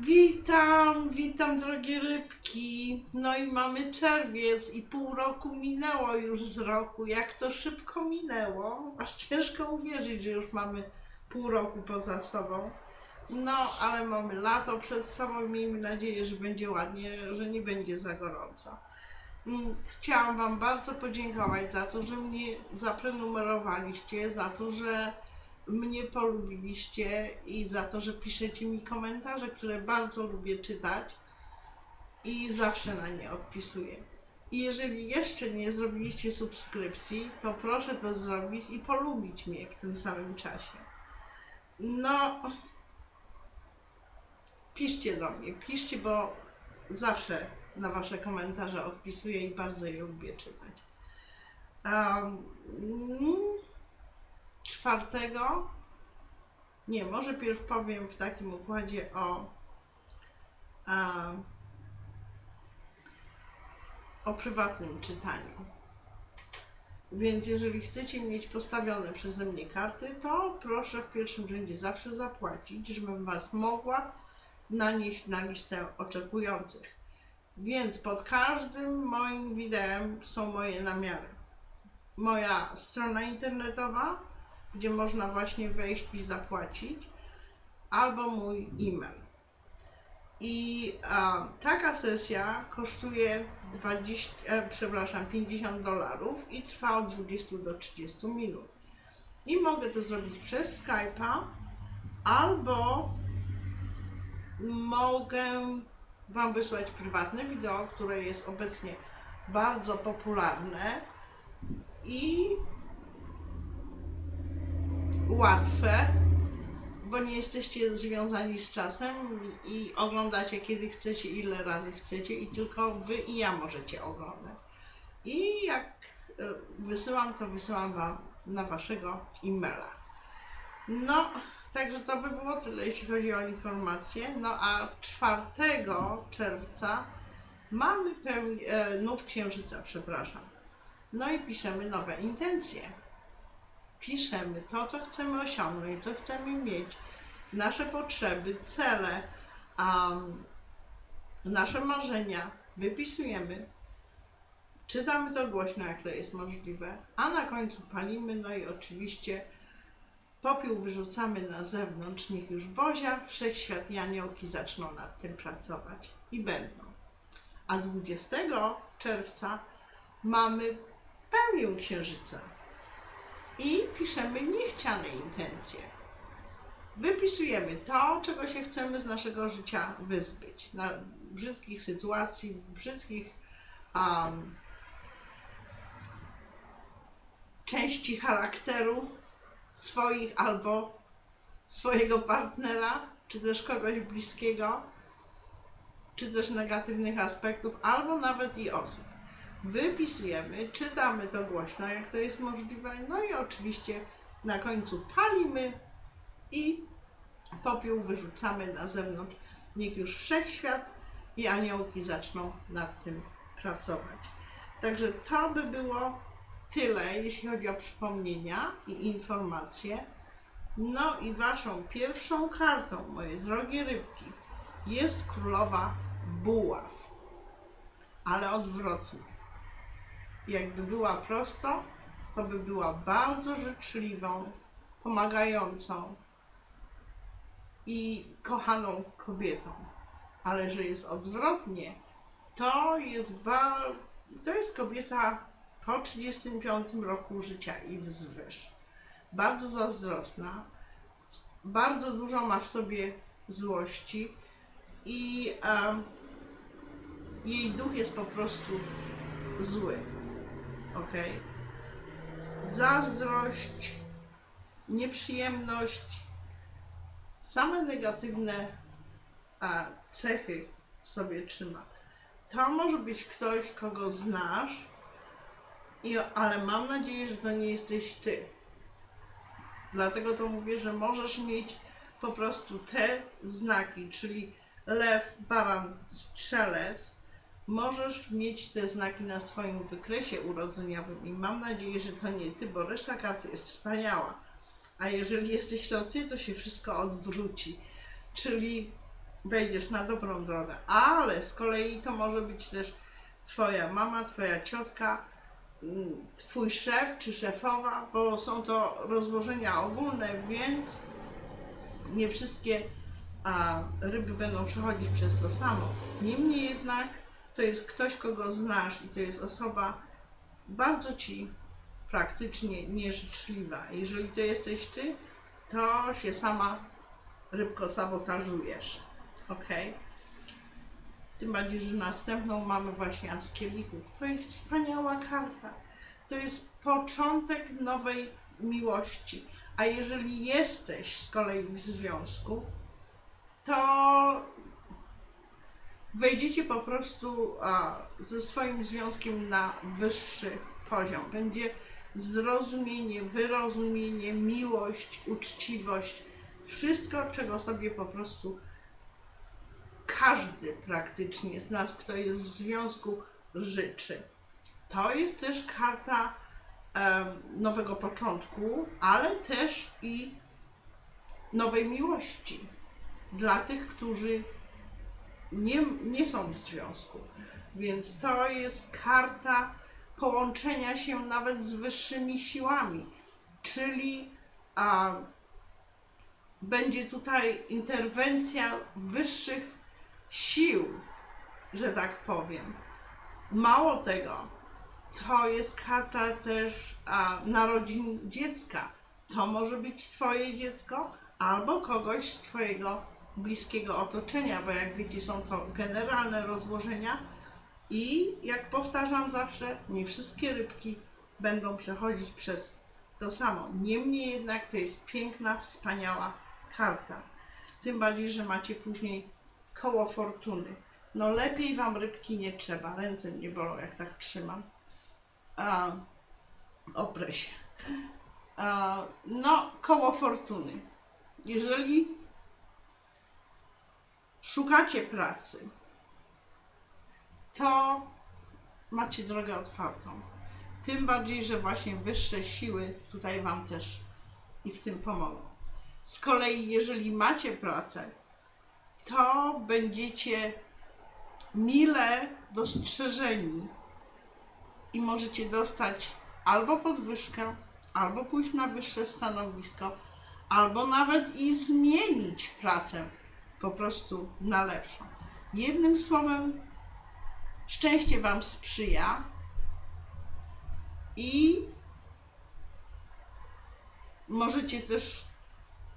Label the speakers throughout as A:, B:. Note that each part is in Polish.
A: Witam, witam drogie rybki. No i mamy czerwiec i pół roku minęło już z roku. Jak to szybko minęło, aż ciężko uwierzyć, że już mamy pół roku poza sobą. No, ale mamy lato przed sobą miejmy nadzieję, że będzie ładnie, że nie będzie za gorąco. Mm, Chciałam Wam bardzo podziękować za to, że mnie zaprenumerowaliście, za to, że mnie polubiliście i za to, że piszecie mi komentarze, które bardzo lubię czytać i zawsze na nie odpisuję. I jeżeli jeszcze nie zrobiliście subskrypcji, to proszę to zrobić i polubić mnie w tym samym czasie. No, piszcie do mnie, piszcie, bo zawsze na Wasze komentarze odpisuję i bardzo je lubię czytać. Um, czwartego, nie, może pierw powiem w takim układzie o, a, o prywatnym czytaniu. Więc jeżeli chcecie mieć postawione przeze mnie karty, to proszę w pierwszym rzędzie zawsze zapłacić, żebym Was mogła nanieść na listę oczekujących. Więc pod każdym moim wideo są moje namiary. Moja strona internetowa, gdzie można właśnie wejść i zapłacić, albo mój e-mail. I a, taka sesja kosztuje 20, e, przepraszam, 50 dolarów i trwa od 20 do 30 minut. I mogę to zrobić przez Skype'a, albo mogę Wam wysłać prywatne wideo, które jest obecnie bardzo popularne i łatwe, bo nie jesteście związani z czasem i oglądacie kiedy chcecie, ile razy chcecie i tylko Wy i ja możecie oglądać. I jak e, wysyłam, to wysyłam Wam na Waszego e-maila. No, także to by było tyle, jeśli chodzi o informacje. No a 4 czerwca mamy pełni, e, nów księżyca, przepraszam. No i piszemy nowe intencje piszemy to, co chcemy osiągnąć, co chcemy mieć, nasze potrzeby, cele, um, nasze marzenia, wypisujemy, czytamy to głośno, jak to jest możliwe, a na końcu palimy, no i oczywiście popiół wyrzucamy na zewnątrz, niech już Bozia, Wszechświat i aniołki zaczną nad tym pracować i będą. A 20 czerwca mamy pełnię księżyca i piszemy niechciane intencje. Wypisujemy to, czego się chcemy z naszego życia wyzbyć. Na brzydkich sytuacji, brzydkich um, części charakteru swoich albo swojego partnera, czy też kogoś bliskiego, czy też negatywnych aspektów, albo nawet i osób wypisujemy, czytamy to głośno, jak to jest możliwe, no i oczywiście na końcu palimy i popiół wyrzucamy na zewnątrz. Niech już wszechświat i aniołki zaczną nad tym pracować. Także to by było tyle, jeśli chodzi o przypomnienia i informacje. No i waszą pierwszą kartą, moje drogie rybki, jest królowa buław, ale odwrotnie jakby była prosto, to by była bardzo życzliwą, pomagającą i kochaną kobietą. Ale że jest odwrotnie, to jest, to jest kobieta po 35 roku życia i wzwyż. Bardzo zazdrosna, bardzo dużo ma w sobie złości i um, jej duch jest po prostu zły ok? Zazdrość, nieprzyjemność, same negatywne a, cechy sobie trzyma. To może być ktoś, kogo znasz, i, ale mam nadzieję, że to nie jesteś ty. Dlatego to mówię, że możesz mieć po prostu te znaki, czyli lew, baran, strzelec, możesz mieć te znaki na swoim wykresie urodzeniowym i mam nadzieję, że to nie ty, bo reszta karty jest wspaniała. A jeżeli jesteś to ty, to się wszystko odwróci. Czyli wejdziesz na dobrą drogę, ale z kolei to może być też twoja mama, twoja ciotka, mm, twój szef czy szefowa, bo są to rozłożenia ogólne, więc nie wszystkie a, ryby będą przechodzić przez to samo. Niemniej jednak to jest ktoś, kogo znasz i to jest osoba bardzo ci praktycznie nieżyczliwa. Jeżeli to jesteś ty, to się sama rybko sabotażujesz. Ok? Tym bardziej, że następną mamy właśnie As kielichów. To jest wspaniała karta. To jest początek nowej miłości. A jeżeli jesteś z kolei w związku, to wejdziecie po prostu ze swoim związkiem na wyższy poziom. Będzie zrozumienie, wyrozumienie, miłość, uczciwość, wszystko, czego sobie po prostu każdy praktycznie z nas, kto jest w związku, życzy. To jest też karta nowego początku, ale też i nowej miłości dla tych, którzy nie, nie są w związku. Więc to jest karta połączenia się nawet z wyższymi siłami, czyli a, będzie tutaj interwencja wyższych sił, że tak powiem. Mało tego, to jest karta też a, narodzin dziecka. To może być Twoje dziecko albo kogoś z Twojego bliskiego otoczenia, bo jak wiecie, są to generalne rozłożenia i jak powtarzam zawsze, nie wszystkie rybki będą przechodzić przez to samo. Niemniej jednak to jest piękna, wspaniała karta. Tym bardziej, że macie później koło fortuny. No lepiej wam rybki nie trzeba. Ręce mnie bolą, jak tak trzymam. A, oprę się. A, no, koło fortuny. Jeżeli szukacie pracy, to macie drogę otwartą. Tym bardziej, że właśnie wyższe siły tutaj Wam też i w tym pomogą. Z kolei, jeżeli macie pracę, to będziecie mile dostrzeżeni i możecie dostać albo podwyżkę, albo pójść na wyższe stanowisko, albo nawet i zmienić pracę po prostu na lepszą. Jednym słowem, szczęście Wam sprzyja i możecie też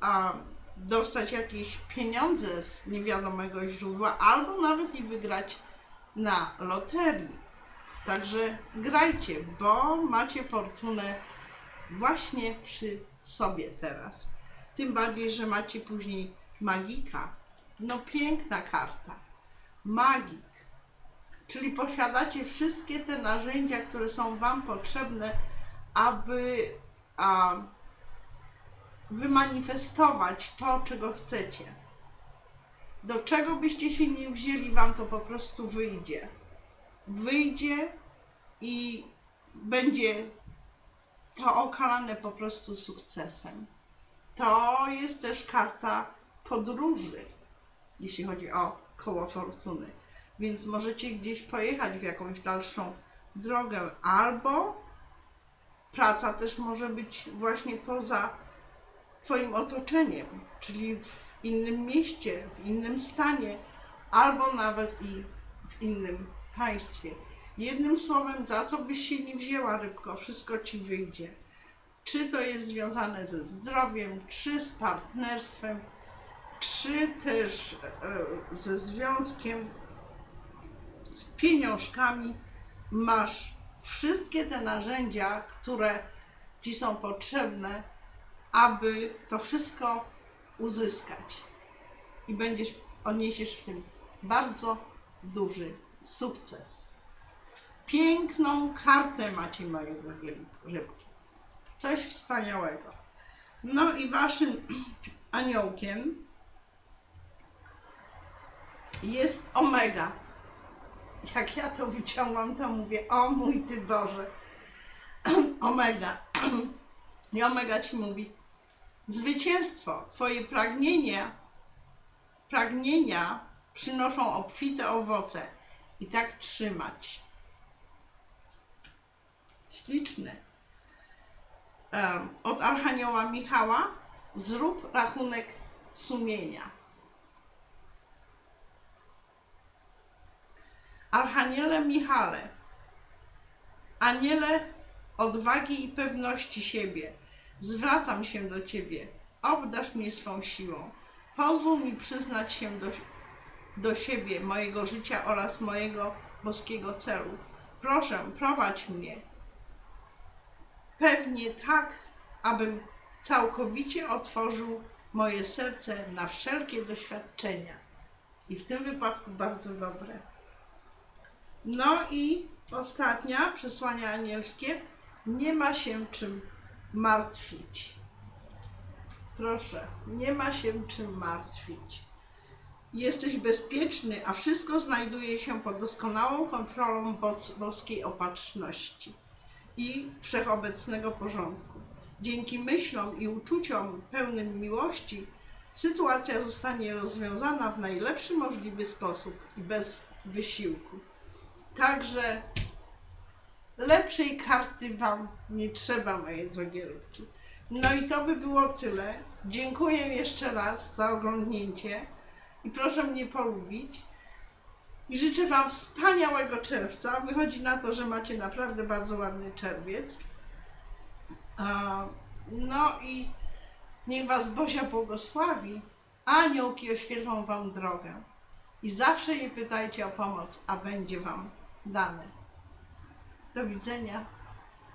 A: a, dostać jakieś pieniądze z niewiadomego źródła, albo nawet i wygrać na loterii. Także grajcie, bo macie fortunę właśnie przy sobie teraz. Tym bardziej, że macie później magika. No piękna karta. Magik. Czyli posiadacie wszystkie te narzędzia, które są Wam potrzebne, aby a, wymanifestować to, czego chcecie. Do czego byście się nie wzięli, Wam to po prostu wyjdzie. Wyjdzie i będzie to okalane po prostu sukcesem. To jest też karta podróży, jeśli chodzi o koło fortuny. Więc możecie gdzieś pojechać w jakąś dalszą drogę, albo praca też może być właśnie poza Twoim otoczeniem, czyli w innym mieście, w innym stanie, albo nawet i w innym państwie. Jednym słowem, za co byś się nie wzięła rybko, wszystko ci wyjdzie. Czy to jest związane ze zdrowiem, czy z partnerstwem, czy też e, ze związkiem, z pieniążkami, masz wszystkie te narzędzia, które ci są potrzebne, aby to wszystko uzyskać. I będziesz, odniesiesz w tym bardzo duży sukces. Piękną kartę macie, moje drogie rybki. Coś wspaniałego. No i waszym aniołkiem jest omega. Jak ja to wyciągłam, to mówię, o mój Ty Boże, omega. I omega Ci mówi, zwycięstwo, Twoje pragnienia pragnienia przynoszą obfite owoce i tak trzymać. Śliczne. Em, Od Archanioła Michała zrób rachunek sumienia. Archaniele Michale, aniele odwagi i pewności siebie, zwracam się do Ciebie, obdarz mnie swą siłą, pozwól mi przyznać się do, do siebie, mojego życia oraz mojego boskiego celu. Proszę, prowadź mnie. Pewnie tak, abym całkowicie otworzył moje serce na wszelkie doświadczenia. I w tym wypadku bardzo dobre. No i ostatnia, przesłanie anielskie. Nie ma się czym martwić. Proszę, nie ma się czym martwić. Jesteś bezpieczny, a wszystko znajduje się pod doskonałą kontrolą bos boskiej opatrzności i wszechobecnego porządku. Dzięki myślom i uczuciom pełnym miłości sytuacja zostanie rozwiązana w najlepszy możliwy sposób i bez wysiłku. Także lepszej karty Wam nie trzeba, moje drogie rybki. No i to by było tyle. Dziękuję jeszcze raz za oglądnięcie i proszę mnie polubić. I życzę Wam wspaniałego czerwca. Wychodzi na to, że macie naprawdę bardzo ładny czerwiec. No i niech Was Bozia błogosławi. Aniołki oświetlą Wam drogę. I zawsze je pytajcie o pomoc, a będzie Wam dane. Do widzenia.